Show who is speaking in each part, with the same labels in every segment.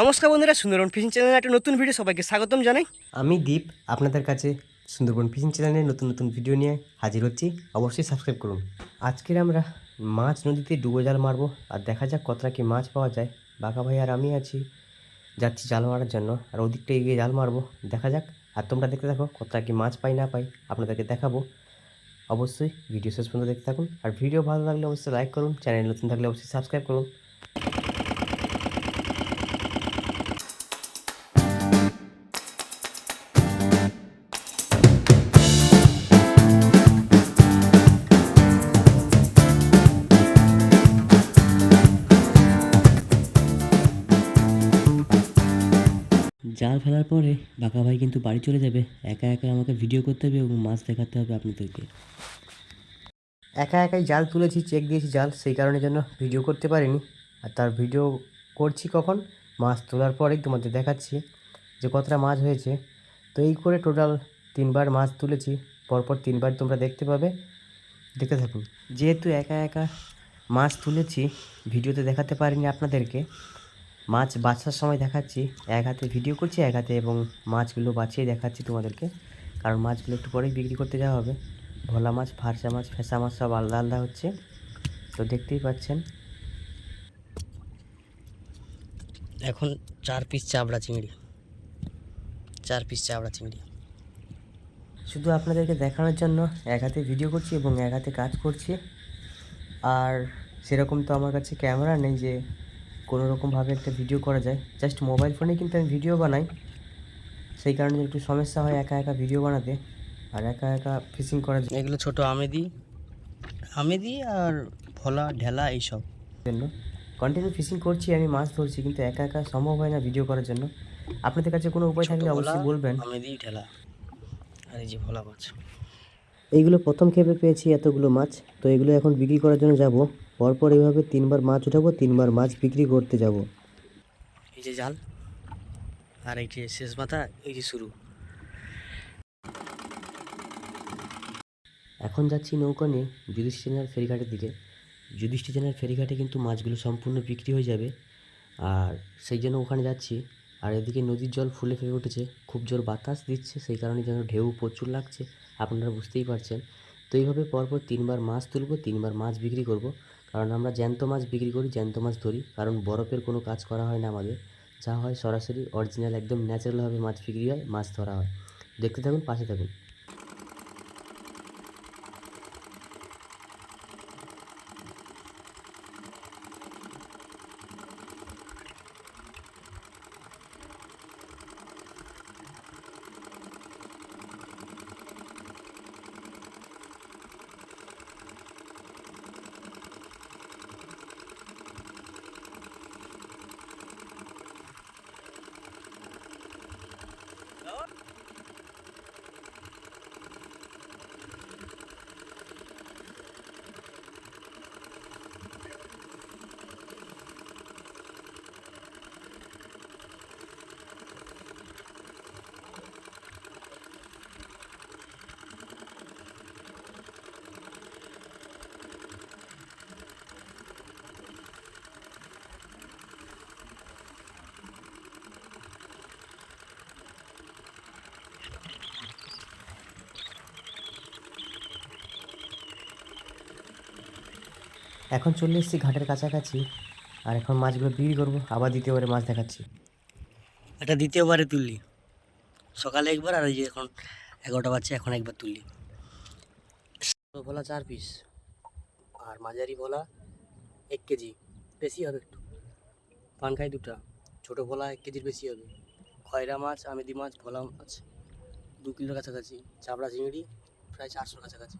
Speaker 1: নমস্কার বন্ধুরা, সুন্দরবন ফিশিং চ্যানেলে একটা নতুন ভিডিও সবাইকে স্বাগতম জানাই।
Speaker 2: আমি দীপ, আপনাদের কাছে সুন্দরবন ফিশিং চ্যানেলে নতুন নতুন ভিডিও নিয়ে হাজির হচ্ছি। অবশ্যই সাবস্ক্রাইব করুন। আজকের আমরা মাছ নদীতে ডুবো জাল মারবো, আর দেখা যাক কতটা কি মাছ পাওয়া যায়। বাঘা ভাই আর আমি আছি, যাচ্ছি জাল মারার জন্য, আর ওদিকটা এগিয়ে জাল মারবো। দেখা যাক, আর তোমরা দেখতে থাকো কতটা কি মাছ পাই না পাই, আপনাদেরকে দেখাবো। অবশ্যই ভিডিও শেষ পর্যন্ত দেখতে থাকুন, আর ভিডিও ভালো লাগলে অবশ্যই লাইক করুন চ্যানেল নতুন থাকলে অবশ্যই সাবস্ক্রাইব করুন। জাল ফেলার পরে বাঁকা ভাই কিন্তু বাড়ি চলে যাবে। একা একা আমাকে ভিডিও করতে হবে এবং মাছ দেখাতে হবে আপনাদেরকে। একা একাই জাল তুলেছি চেক দিয়েছি জাল, সেই কারণের জন্য ভিডিও করতে পারিনি। আর তার ভিডিও করছি কখন? মাছ তোলার পরেই তোমাদের দেখাচ্ছি যে কতটা মাছ হয়েছে। তো এই করে টোটাল তিনবার মাছ তুলেছি, পরপর তিনবার তোমরা দেখতে পাবে। দেখতে থাকুন। যেহেতু একা একা মাছ তুলেছি ভিডিওতে দেখাতে পারিনি আপনাদেরকে মাছ বাছার সময় দেখাচ্ছি। এক হাতে ভিডিও করছি, এক হাতে এবং মাছগুলো বাছিয়ে দেখাচ্ছি তোমাদেরকে। কারণ মাছগুলো একটু পরেই বিক্রি করতে যাওয়া হবে। ভোলা মাছ, ফারসা মাছ, ফেসা মাছ সব আলাদা আলাদা হচ্ছে। তো দেখতেই পাচ্ছেন।
Speaker 1: এখন চার পিস চাবড়া চিংড়ি। চার পিস চাবড়া চিংড়ি।
Speaker 2: শুধু আপনাদেরকে দেখানোর জন্য এক হাতে ভিডিও করছি এবং এক হাতে কাজ করছি। আর সেরকম তো আমার কাছে ক্যামেরা নেই যে কোনো রকমভাবে একটা ভিডিও করা যায়। জাস্ট মোবাইল ফোনে কিন্তু আমি ভিডিও বানাই। সেই কারণে একটু সমস্যা হয় একা একা ভিডিও বানাতে। আর একা একা ফিশিং করার
Speaker 1: এগুলো ছোটো আমেদি। আমেদি আর ভোলা ঢেলা এইসব।
Speaker 2: জন্য। কন্টিনিউ ফিশিং করছি আমি মাছ ধরছি কিন্তু একা একা সম্ভব হয় না ভিডিও করার জন্য। আপনাদের কাছে কোনো উপায় থাকলে অবশ্যই বলবেন।
Speaker 1: আমেদি ঢেলা। আর এই যে ভোলা মাছ।
Speaker 2: এইগুলো প্রথম খেপে পেয়েছি এতগুলো মাছ। তো এগুলো এখন বিক্রি করার জন্য যাব। পরপর এইভাবে তিনবার মাছ উঠাবো তিনবার মাছ বিক্রি করতে যাব।
Speaker 1: এই যে জাল আর এই যে শেষ মাথা এই যে শুরু।
Speaker 2: এখন যাচ্ছি নৌকা নিয়ে যুধিষ্ঠিরের ফেরিঘাটের দিকে। যুধিষ্ঠিরের ফেরিঘাটে কিন্তু মাছগুলো সম্পূর্ণ বিক্রি হয়ে যাবে। আর সেই জন্য ওখানে যাচ্ছি। আর এদিকে নদীর জল ফুলে ফেপে উঠেছে। খুব জোর বাতাস দিচ্ছে সেই কারণে যেন ঢেউ প্রচুর লাগছে। আপনারা বুঝতেই পারছেন। তো এইভাবে পরপর তিনবার মাছ তুলবো তিনবার মাছ বিক্রি করব। কারণ আমরা জ্যান্ত মাছ বিক্রি করি, জ্যান্ত মাছ ধরি। কারণ বরফের কোনো কাজ করা হয় না আমাদের। যা হয় সরাসরি অরিজিনাল একদম ন্যাচারালভাবে মাছ বিক্রি হয়, মাছ ধরা হয়। দেখতে থাকুন, পাশে থাকুন। এখন চলে এসেছি ঘাটের কাছাকাছি আর এখন মাছগুলো বিক্রি করব। আবার দ্বিতীয়বারে মাছ দেখাচ্ছি।
Speaker 1: এটা দ্বিতীয়বারে তুললি। সকালে একবার আর এই যে এখন এগারোটা বাজছে এখন একবার তুললি। ভোলা চার পিস। আর মাঝারি ভোলা এক কেজি। বেশি হবে একটু। পানখাই দুটা। ছোটো ভোলা এক কেজির বেশি হবে। খয়রা মাছ আমেদি মাছ ভোলা মাছ। দু কিলোর কাছাকাছি। চাবড়া চিংড়ি প্রায় চারশোর কাছাকাছি।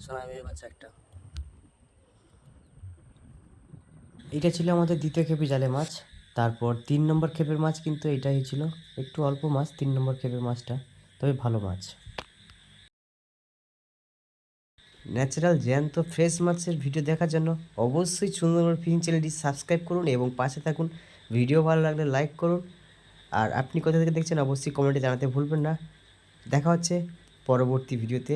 Speaker 1: সোনা বাচ্চা একটা।
Speaker 2: এটা ছিল আমাদের দ্বিতীয় খেপে জালে মাছ। তারপর তিন নম্বর খেপের মাছ কিন্তু এটাই ছিল। একটু অল্প মাছ, তিন নম্বর খেপের মাছটা, তবে ভালো মাছ। ন্যাচারাল জ্যান্ত ফ্রেশ মাছের ভিডিও দেখার জন্য অবশ্যই সুন্দরবন ফিল্ম চ্যানেলটি সাবস্ক্রাইব করুন এবং পাশে থাকুন। ভিডিও ভালো লাগলে লাইক করুন। আর আপনি কোথা থেকে দেখছেন, অবশ্যই কমেন্টে জানাতে ভুলবেন না। দেখা হচ্ছে পরবর্তী ভিডিওতে।